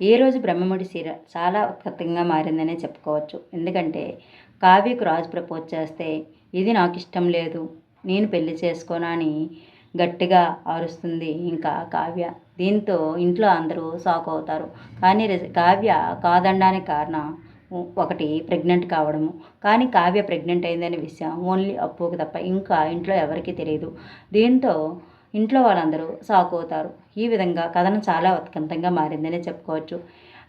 ఈరోజు బ్రహ్మముడి సీర చాలా ఉత్కృతంగా మారిందనే చెప్పుకోవచ్చు. ఎందుకంటే కావ్యకు రాజు ప్రపోజ్ చేస్తే ఇది నాకు ఇష్టం లేదు నేను పెళ్ళి చేసుకోనని గట్టిగా అరుస్తుంది ఇంకా కావ్య. దీంతో ఇంట్లో అందరూ షాక్ అవుతారు. కానీ కావ్య కాదనడానికి కారణం ఒకటి ప్రెగ్నెంట్ కావడము. కానీ కావ్య ప్రెగ్నెంట్ అయిందనే విషయం ఓన్లీ అప్పుకు తప్ప ఇంకా ఇంట్లో ఎవరికీ తెలియదు దీంతో ఇంట్లో వాళ్ళందరూ షాక్ అవుతారు ఈ విధంగా కథనం చాలా ఉత్కంఠంగా మారిందనే చెప్పుకోవచ్చు.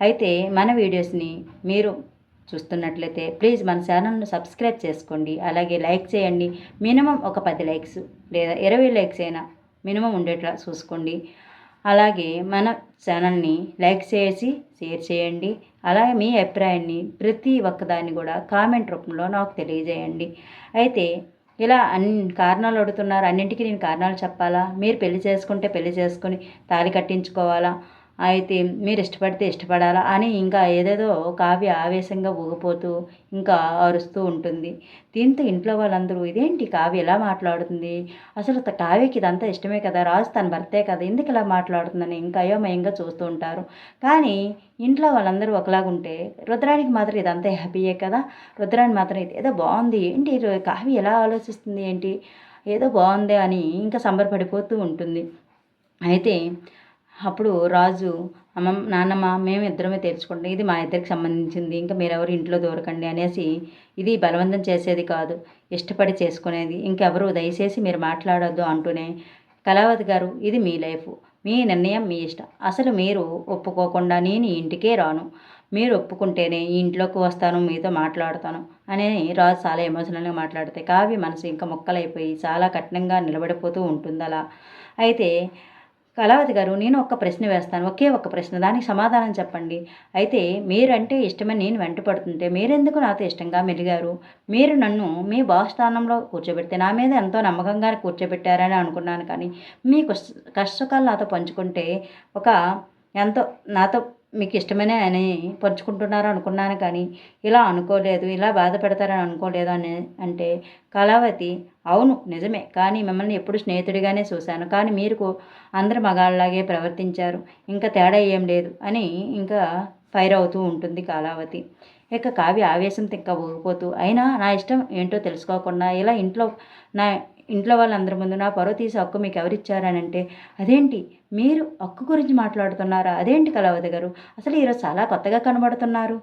అయితే మన వీడియోస్ని మీరు చూస్తున్నట్లయితే ప్లీజ్ మన ఛానల్ను సబ్స్క్రైబ్ చేసుకోండి. అలాగే లైక్ చేయండి. మినిమం ఒక పది లైక్స్ లేదా ఇరవై లైక్స్ అయినా మినిమం ఉండేట్లా చూసుకోండి. అలాగే మన ఛానల్ని లైక్ చేసి షేర్ చేయండి. అలాగే మీ అభిప్రాయాన్ని ప్రతి ఒక్కదాన్ని కూడా కామెంట్ రూపంలో నాకు తెలియజేయండి. అయితే ఇలా అన్ని కారణాలు అడుగుతున్నారు. అన్నింటికీ నేను కారణాలు చెప్పాలా? మీరు పెళ్ళి చేసుకుంటే పెళ్ళి చేసుకొని తాళి కట్టించుకోవాలా? అయితే మీరు ఇష్టపడితే ఇష్టపడాలా అని ఇంకా ఏదేదో కావ్య ఆవేశంగా ఊగిపోతూ ఇంకా అరుస్తూ ఉంటుంది. దీంతో ఇంట్లో వాళ్ళందరూ ఇదేంటి కావ్య ఎలా మాట్లాడుతుంది? అసలు కావ్యకి ఇదంతా ఇష్టమే కదా? రాజు తన భర్తే కదా? ఎందుకు ఇలా మాట్లాడుతుందని ఇంకా అయోమయంగా చూస్తూ ఉంటారు. కానీ ఇంట్లో వాళ్ళందరూ ఒకలాగుంటే రుద్రానికి మాత్రం ఇదంతా హ్యాపీయే కదా? రుద్రాని మాత్రం ఇది ఏదో బాగుంది. ఏంటి కావ్య ఎలా ఆలోచిస్తుంది ఏంటి? ఏదో బాగుంది అని ఇంకా సంబరపడిపోతూ ఉంటుంది. అయితే అప్పుడు రాజు అమ్మ నాన్నమ్మ మేము ఇద్దరమే తెరుచుకుంటాం ఇది మా ఇద్దరికి సంబంధించింది. ఇంకా మీరెవరు ఇంట్లో దూరకండి అనేసి ఇది బలవంతం చేసేది కాదు. ఇష్టపడి చేసుకునేది. ఇంకెవరు దయచేసి మీరు మాట్లాడొద్దు అంటూనే కళావతి గారు ఇది మీ లైఫ్. మీ నిర్ణయం మీ ఇష్టం. అసలు మీరు ఒప్పుకోకుండా నేను ఇంటికే రాను. మీరు ఒప్పుకుంటేనే ఈ ఇంట్లోకి వస్తాను మీతో మాట్లాడతాను అని రాజు చాలా ఎమోషనల్గా మాట్లాడితే కావ్య మనసు ఇంకా మొక్కలైపోయి చాలా కఠినంగా నిలబడిపోతూ ఉంటుంది అలా అయితే కళావతి గారు నేను ఒక ప్రశ్న వేస్తాను. ఒకే ఒక ప్రశ్న దానికి సమాధానం చెప్పండి. అయితే మీరంటే ఇష్టమని నేను వెంట పడుతుంటే మీరెందుకు నాతో ఇష్టంగా మెలిగారు? మీరు నన్ను మీ బాస్ స్థానంలో కూర్చోబెడితే నా మీద ఎంతో నమ్మకంగా కూర్చోబెట్టారని అనుకున్నాను కానీ మీ కష్ట కష్టకాలు నాతో పంచుకుంటే ఒక ఎంతో నాతో మీకు ఇష్టమైన అని పంచుకుంటున్నారు అనుకున్నాను కానీ ఇలా అనుకోలేదు ఇలా బాధ పెడతారని అనుకోలేదు అని అంటే కళావతి అవును నిజమే. కానీ మిమ్మల్ని ఎప్పుడు స్నేహితుడిగానే చూశాను. కానీ మీరు అందరు మగాళ్ళలాగే ప్రవర్తించారు. ఇంకా తేడా ఏం లేదు అని ఇంకా ఫైర్ అవుతూ ఉంటుంది కళావతి. ఇక కావ్య ఆవేశం ఇంకా ఊగిపోతూ అయినా నా ఇష్టం ఏంటో తెలుసుకోకుండా ఇలా ఇంట్లో నా ఇంట్లో వాళ్ళందరి ముందు నా పరువు తీసి హక్కు మీకు ఎవరిచ్చారని అంటే అదేంటి? మీరు హక్కు గురించి మాట్లాడుతున్నారా? అదేంటి కళావతి గారు? అసలు ఈరోజు చాలా కొత్తగా కనబడుతున్నారు.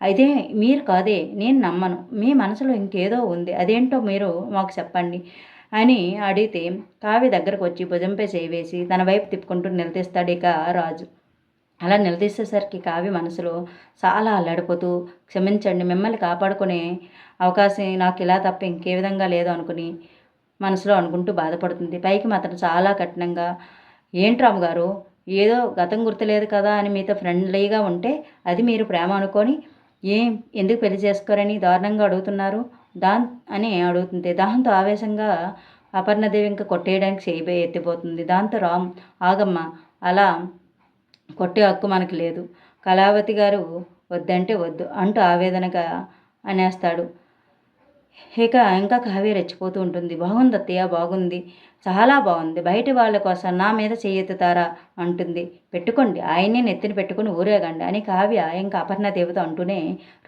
అయితే మీరు కాదే నేను నమ్మను. మీ మనసులో ఇంకేదో ఉంది. అదేంటో మీరు మాకు చెప్పండి అని అడిగితే కావ్య దగ్గరకు వచ్చి భుజంపై చేవేసి తన వైపు తిప్పుకుంటూ నిలదీస్తాడు ఇక రాజు. అలా నిలదీసేసరికి కావ్య మనసులో చాలా అల్లాడిపోతూ క్షమించండి మిమ్మల్ని కాపాడుకునే అవకాశం నాకు ఇలా తప్ప ఇంకే విధంగా లేదు అనుకుని మనసులో అనుకుంటూ బాధపడుతుంది. పైకి మాత్రం చాలా కఠినంగా ఏంటి రాము గారు? ఏదో గతం గుర్తులేదు కదా అని మీతో ఫ్రెండ్లీగా ఉంటే అది మీరు ప్రేమ అనుకొని ఏం? ఎందుకు పెళ్ళి చేసుకోరని దారుణంగా అడుగుతున్నారు? దాన్ అని అడుగుతుంది దాంతో ఆవేశంగా అపర్ణదేవి ఇంకా కొట్టేయడానికి చేయబోయి ఎత్తిపోతుంది. దాంతో రామ్ ఆగమ్మ అలా కొట్టే హక్కు మనకు లేదు. కళావతి గారు వద్దంటే వద్దు అంటూ ఆవేదనగా అనేస్తాడు. ఇక ఇంకా కావ్య రెచ్చిపోతూ ఉంటుంది. బాగుంది అత్తయ్య బాగుంది. చాలా బాగుంది. బయటి వాళ్ళ కోసం నా మీద చేయెత్తుతారా అంటుంది. పెట్టుకోండి. ఆయన్ని నెత్తిని పెట్టుకుని ఊరేగండి అని కావ్య ఇంకా అపర్ణ దేవత అంటూనే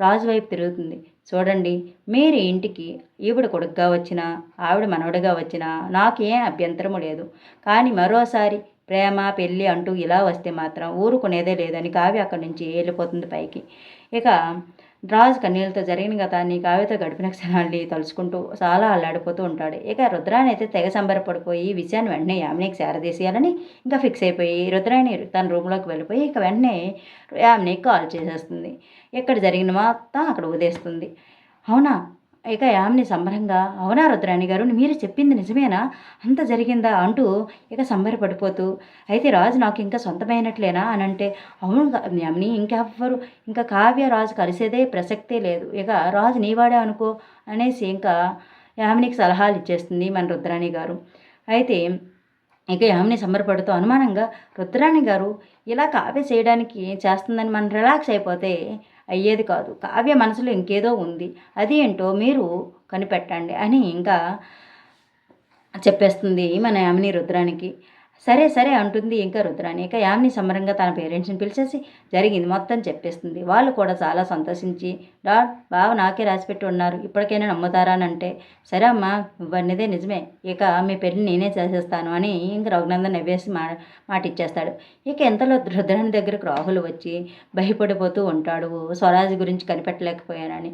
రాజు వైపు తిరుగుతుంది. చూడండి మీరు ఇంటికి ఈవిడ కొడుకుగా వచ్చినా ఆవిడ మనవడిగా వచ్చినా నాకేం అభ్యంతరము లేదు. కానీ మరోసారి ప్రేమ పెళ్ళి అంటూ ఇలా వస్తే మాత్రం ఊరుకునేదే లేదని కావ్య అక్కడి నుంచి వెళ్ళిపోతుంది పైకి. ఇక రాజు కన్నీళ్ళతో జరిగిన గతాన్ని కావ్యతో గడిపిన క్షణాన్ని తలుచుకుంటూ చాలా అల్లాడిపోతూ ఉంటాడు. ఇక రుద్రాని అయితే తెగ సంబరపడిపోయి ఈ విషయాన్ని వెంటనే యామినికి చేరదీసేయాలని ఇంకా ఫిక్స్ అయిపోయి రుద్రాని తన రూమ్లోకి వెళ్ళిపోయి ఇక వెంటనే యామినికి కాల్ చేసేస్తుంది. ఎక్కడ జరిగిన మొత్తం అక్కడ ఉదేస్తుంది అవునా? ఇక యామిని సంబరంగా అవునా రుద్రాణి గారు? మీరు చెప్పింది నిజమేనా? అంత జరిగిందా అంటూ ఇక సంబరపడిపోతూ అయితే రాజు నాకు ఇంకా సొంతమైనట్లేనా అని అంటే అవును గా- యామిని ఇంకెవ్వరు ఇంకా కావ్య రాజు కలిసేదే ప్రసక్తే లేదు. ఇక రాజు నీవాడే అనుకో అనేసి ఇంకా యామినికి సలహాలు ఇచ్చేస్తుంది మన రుద్రాణి గారు. అయితే ఇక యామిని సంబరపడుతూ అనుమానంగా రుద్రాణి గారు ఇలా కావ్య చేయడానికి చేస్తుందని మనం రిలాక్స్ అయిపోతే అయ్యేది కాదు. కావ్య మనసులో ఇంకేదో ఉంది. అది ఏంటో మీరు కనిపెట్టండి అని ఇంకా చెప్పేస్తుంది మన యామిని రుద్రానికి. సరే సరే అంటుంది ఇంకా రుద్రాణి ఇక యామిని సమరంగా తన పేరెంట్స్ని పిలిచేసి జరిగింది మొత్తం చెప్పేస్తుంది. వాళ్ళు కూడా చాలా సంతోషించి డాడ్ బావ నాకే రాసిపెట్టి ఉన్నారు. ఇప్పటికైనా నమ్ముతారా? అని అంటే సరే అమ్మా ఇవన్నదే నిజమే. ఇక మీ పెళ్ళి నేనే చేసేస్తాను అని ఇంక రఘునందన్ నవ్వేసి మా మాట ఇచ్చేస్తాడు. ఇక ఎంతలో రుద్రాణి దగ్గరకు రాహుల్ వచ్చి భయపడిపోతూ ఉంటాడు. స్వరాజ్ గురించి కనిపెట్టలేకపోయానని.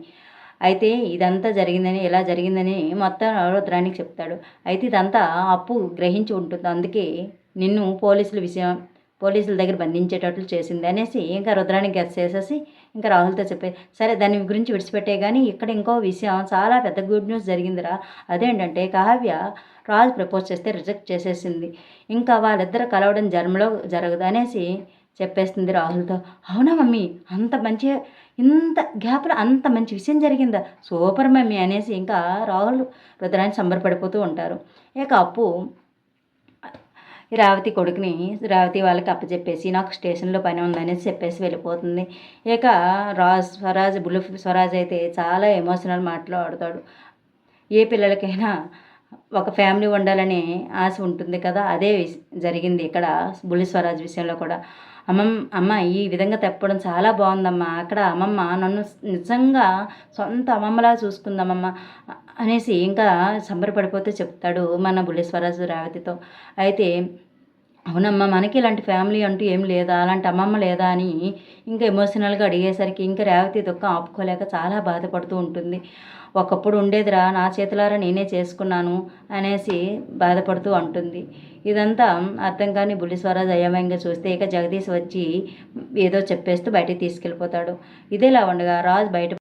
అయితే ఇదంతా జరిగిందని ఎలా జరిగిందని మొత్తం రుద్రానికి చెప్తాడు. అయితే ఇదంతా అప్పు గ్రహించి ఉంటుంది. అందుకే నిన్ను పోలీసుల విషయం పోలీసుల దగ్గర బంధించేటట్లు చేసింది అనేసి ఇంకా రుద్రానికి గెస్ చేసేసి ఇంకా రాహుల్తో చెప్పే సరే దాని గురించి విడిచిపెట్టే కానీ ఇక్కడ ఇంకో విషయం చాలా పెద్ద గుడ్ న్యూస్ జరిగిందిరా. అదేంటంటే కావ్య రాజు ప్రపోజ్ చేస్తే రిజెక్ట్ చేసేసింది. ఇంకా వాళ్ళిద్దరు కలవడం జన్మలో జరగదు అనేసి చెప్పేస్తుంది రాహుల్తో. అవునా మమ్మీ అంత మంచి ఇంత గ్యాప్లో అంత మంచి విషయం జరిగిందా? సూపర్ మమ్మీ అనేసి ఇంకా రాహుల్ రుద్రాన్ని సంబరపడిపోతూ ఉంటారు. ఇక అప్పు రావతి కొడుకుని రావతి వాళ్ళకి అప్పచెప్పేసి నాకు స్టేషన్లో పని ఉందనేసి చెప్పేసి వెళ్ళిపోతుంది. ఇక రాజ్ స్వరాజ్ బుల్ స్వరాజ్ అయితే చాలా ఎమోషనల్ మాట్లాడతాడు ఏ పిల్లలకైనా ఒక ఫ్యామిలీ ఉండాలని ఆశ ఉంటుంది కదా అదే జరిగింది ఇక్కడ బుల్లి స్వరాజ్ విషయంలో కూడా. అమ్మమ్మ అమ్మ ఈ విధంగా తెప్పడం చాలా బాగుందమ్మా అక్కడ అమ్మమ్మ నన్ను నిజంగా సొంత అమ్మమ్మలా చూసుకుందమ్మమ్మ అనేసి ఇంకా సంబరపడిపోతే చెప్తాడు మన బుల్లి స్వరాజ్ రేవతితో. అయితే అవునమ్మా మనకి ఇలాంటి ఫ్యామిలీ అంటూ ఏం లేదా? అలాంటి అమ్మమ్మ లేదా అని ఇంకా ఎమోషనల్గా అడిగేసరికి ఇంకా రేవతి దుఃఖం ఆపుకోలేక చాలా బాధపడుతూ ఉంటుంది. ఒకప్పుడు ఉండేదిరా నా చేతులారా నేనే చేసుకున్నాను అనేసి బాధపడుతూ అంటుంది. ఇదంతా అర్థం కాని బుల్లిస్వరాజ్ అయోమయంగా చూస్తే ఇక జగదీష్ వచ్చి ఏదో చెప్పేస్తూ బయటికి తీసుకెళ్ళిపోతాడు. ఇదేలా ఉండగా రాజు బయట